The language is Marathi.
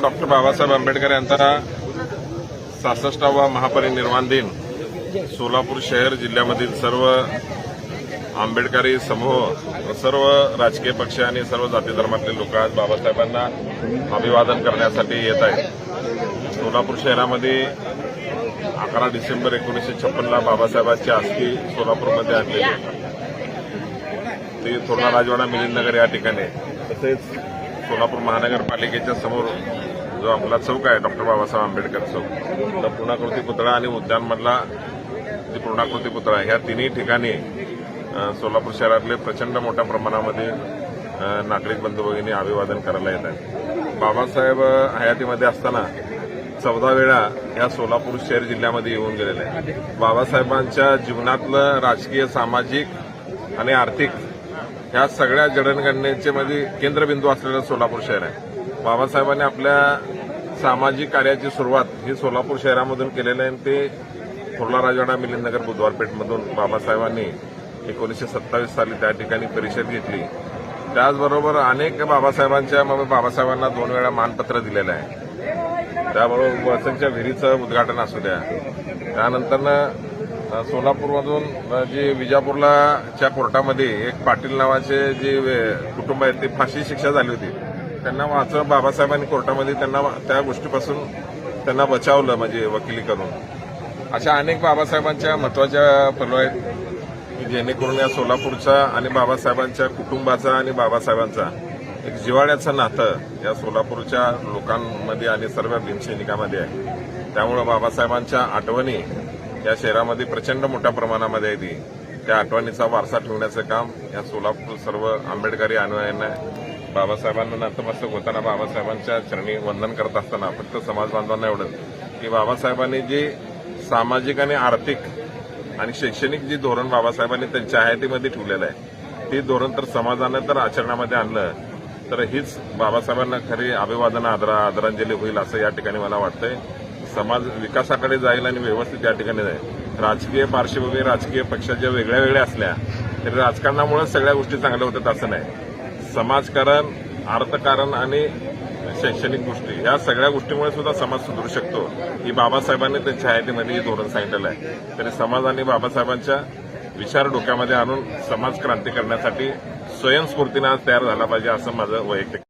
डॉक्टर बाबासाहेब आंबेडकर यांचा सहासष्टावा महापरिनिर्वाण दिन. सोलापूर शहर जिल्ह्यामधील सर्व आंबेडकरी समूह सर्व राजकीय पक्ष आणि सर्व जाती धर्मातले लोक आज बाबासाहेबांना अभिवादन करण्यासाठी येत आहेत. सोलापूर शहरामध्ये अकरा डिसेंबर एकोणीसशे छप्पनला बाबासाहेबांची अस्थी सोलापूरमध्ये आणलेली आहे. ते राजवाडा मिलिंदनगर या ठिकाणी तसेच सोलापूर महानगरपालिकेच्या समोर जो आपला चौक आहे डॉक्टर बाबासाहेब आंबेडकर चौक. तर पूर्णाकृती पुतळा आणि उद्यानमधला जे पूर्णाकृती पुतळा ह्या तिन्ही ठिकाणी सोलापूर शहरातले प्रचंड मोठ्या प्रमाणामध्ये नागरिक बंधू भगिनी अभिवादन करायला येत आहेत. बाबासाहेब हयातीमध्ये असताना चौदा वेळा या सोलापूर शहर जिल्ह्यामध्ये येऊन गेलेले आहेत. बाबासाहेबांच्या जीवनातलं राजकीय सामाजिक आणि आर्थिक ह्या सगळ्या जडणघडणेचे मध्ये केंद्रबिंदू असलेलं सोलापूर शहर आहे. बाबासाहेबांनी आपल्या सामाजिक कार्याची सुरुवात ही सोलापूर शहरामधून केलेली आहे आणि ते थोरला राजवाडा मिलिंदनगर बुधवारपेठमधून बाबासाहेबांनी एकोणीसशे सत्तावीस साली त्या ठिकाणी परिषद घेतली. त्याचबरोबर अनेक बाबासाहेबांच्या मग बाबासाहेबांना दोन वेळा मानपत्र दिलेलं आहे. त्याबरोबर वसंतच्या विहिरीचं उद्घाटन असू द्या. त्यानंतरनं सोलापूरमधून जे विजापूरलाच्या कोर्टामध्ये एक पाटील नावाचे जे वे- कुटुंब आहेत ते फाशी शिक्षा झाली होती. त्यांना वाचव बाबासाहेबांनी कोर्टामध्ये त्यांना त्या गोष्टीपासून त्यांना बचावलं म्हणजे वकिली करून अशा अनेक बाबासाहेबांच्या महत्त्वाच्या पैलू आहेत की जेणेकरून या सोलापूरचा आणि बाबासाहेबांच्या कुटुंबाचा आणि बाबासाहेबांचा एक जिवाळ्याचं नातं या सोलापूरच्या लोकांमध्ये आणि सर्व भीमसैनिकामध्ये आहे. त्यामुळं बाबासाहेबांच्या आठवणी या शहरामध्ये प्रचंड मोठ्या प्रमाणामध्ये आहे ती त्या आठवणीचा वारसा ठेवण्याचं काम या सोलापूर सर्व आंबेडकरी अनुयायांना बाबासाहेबांना नतमस्तक होताना बाबासाहेबांच्या चरणी वंदन करत असताना फक्त समाज बांधवांना एवढंच. की बाबासाहेबांनी जे सामाजिक आणि आर्थिक आणि शैक्षणिक जे धोरण बाबासाहेबांनी त्यांच्या हयातीमध्ये ठेवलेलं आहे ते धोरण तर समाजानं तर आचरणामध्ये आणलं. तर हीच बाबासाहेबांना खरी अभिवादन आदरा आदरांजली होईल असं या ठिकाणी मला वाटतंय. समाज विकासाकडे जाईल आणि व्यवस्थित या ठिकाणी जाईल. राजकीय पार्श्वभूमी राजकीय पक्षाच्या वेगळ्या वेगळ्या असल्या तरी राजकारणामुळे सगळ्या गोष्टी चांगल्या होतात असं नाही. समाजकारण अर्थकारण आणि शैक्षणिक गोष्टी या सगळ्या गोष्टीमुळे सुद्धा समाज सुधरू शकतो. ही बाबासाहेबांनी त्यांच्या हयातीमध्ये हे धोरण सांगितलेलं आहे. तरी समाज आणि बाबासाहेबांच्या विचार डोक्यामध्ये आणून समाज क्रांती करण्यासाठी स्वयंस्फूर्तीनं आज तयार झाला पाहिजे असं माझं वैयक्तिक